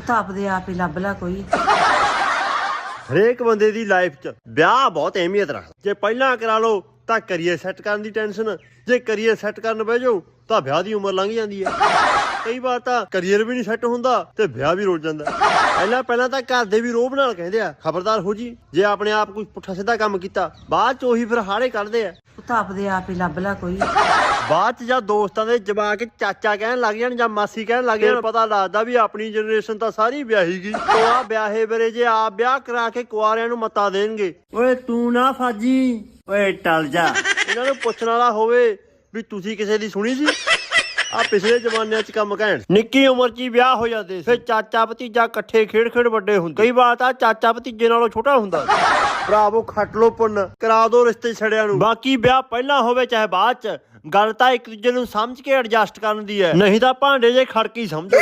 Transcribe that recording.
ਪੁੱਤ ਆਪਦੇ ਆਪ ਹੀ ਲੱਭ ਲਾ ਕੋਈ। ਹਰੇਕ ਬੰਦੇ ਦੀ ਲਾਈਫ 'ਚ ਵਿਆਹ ਬਹੁਤ ਅਹਿਮੀਅਤ ਰੱਖਦਾ। ਜੇ ਪਹਿਲਾਂ ਕਰਾ ਲਓ ਤਾਂ ਕਰੀਅਰ ਸੈੱਟ ਕਰਨ ਦੀ ਟੈਨਸ਼ਨ ਜੇ ਕਰੀਅਰ ਸੈੱਟ ਕਰਨ ਬਹਿ ਜਾਓ ਤਾਂ ਵਿਆਹ ਦੀ ਉਮਰ ਲੰਘ ਜਾਂਦੀ ਹੈ। ਕਈ ਵਾਰ ਤਾਂ ਕਰੀਅਰ ਵੀ ਨਹੀਂ ਸੈੱਟ ਹੁੰਦਾ ਤੇ ਵਿਆਹ ਵੀ ਰੁੱਲ ਜਾਂਦਾ। ਪਹਿਲਾਂ ਪਹਿਲਾਂ ਤਾਂ ਘਰ ਦੇ ਵੀ ਰੋਬ ਨਾਲ ਕਹਿੰਦੇ ਆ ਖਬਰਦਾਰ ਹੋ ਜੀ ਜੇ ਆਪਣੇ ਆਪ ਕੋਈ ਪੁੱਠਾ ਸਿੱਧਾ ਕੰਮ ਕੀਤਾ ਬਾਅਦ ਚ ਉਹੀ ਫਿਰ ਹਾੜੇ ਕੱਢਦੇ ਆ। ਪੁੱਤ ਆਪਦੇ ਆਪ ਹੀ ਲੱਭ ਲਾ ਕੋਈ। ਬਾਅਦ ਚ ਜਾਂ ਦੋਸਤਾਂ ਦੇ ਜਵਾਕ ਚਾਚਾ ਕਹਿਣ ਲੱਗ ਜਾਣ ਜਾਂ ਮਾਸੀ ਕਹਿਣ ਲੱਗ ਜਾਣ ਪਤਾ ਲੱਗਦਾ ਵੀ ਆਪਣੀ ਜਨਰੇਸ਼ਨ ਤਾਂ ਸਾਰੀ ਵਿਆਹੀ ਗਈ। ਉਹ ਆ ਵਿਆਹੇ ਬਰੇ ਜੇ ਆਪ ਵਿਆਹ ਕਰਾ ਕੇ ਕੁਆਰਿਆਂ ਨੂੰ ਮਤਾ ਦੇਣਗੇ। ਓਏ ਤੂੰ ਨਾ ਫਾਜੀ ਓਏ ਟਲ ਜਾ। ਇਹਨਾਂ ਨੂੰ ਪੁੱਛਣ ਵਾਲਾ ਹੋਵੇ ਵੀ ਤੁਸੀਂ ਕਿਸੇ ਦੀ ਸੁਣੀ ਸੀ? ਆ ਪਿਛਲੇ ਜ਼ਮਾਨਿਆਂ 'ਚ ਕੰਮ ਕਹਿਣ ਨਿੱਕੀ ਉਮਰ 'ਚ ਹੀ ਵਿਆਹ ਹੋ ਜਾਂਦੇ ਸੀ। ਫਿਰ ਚਾਚਾ ਭਤੀਜਾ ਇਕੱਠੇ ਖੇਡ ਖੇਡ ਵੱਡੇ ਹੁੰਦੇ। ਕਈ ਵਾਰ ਤਾਂ ਚਾਚਾ ਭਤੀਜੇ ਨਾਲੋਂ ਛੋਟਾ ਹੁੰਦਾ ਭਰਾਵੋ ਖੱਟ ਲੋ ਪੁੰਨ ਕਰਾ ਦੋ ਰਿਸ਼ਤੇ ਛੜਿਆਂ ਨੂੰ। ਬਾਕੀ ਵਿਆਹ ਪਹਿਲਾਂ ਹੋਵੇ ਚਾਹੇ ਬਾਅਦ 'ਚ ਗੱਲ ਤਾਂ ਇੱਕ ਦੂਜੇ ਨੂੰ ਸਮਝ ਕੇ ਐਡਜਸਟ ਕਰਨ ਦੀ ਹੈ। ਨਹੀਂ ਤਾਂ ਭਾਂਡੇ ਜੇ ਖੜਕੀ ਸਮਝੋ।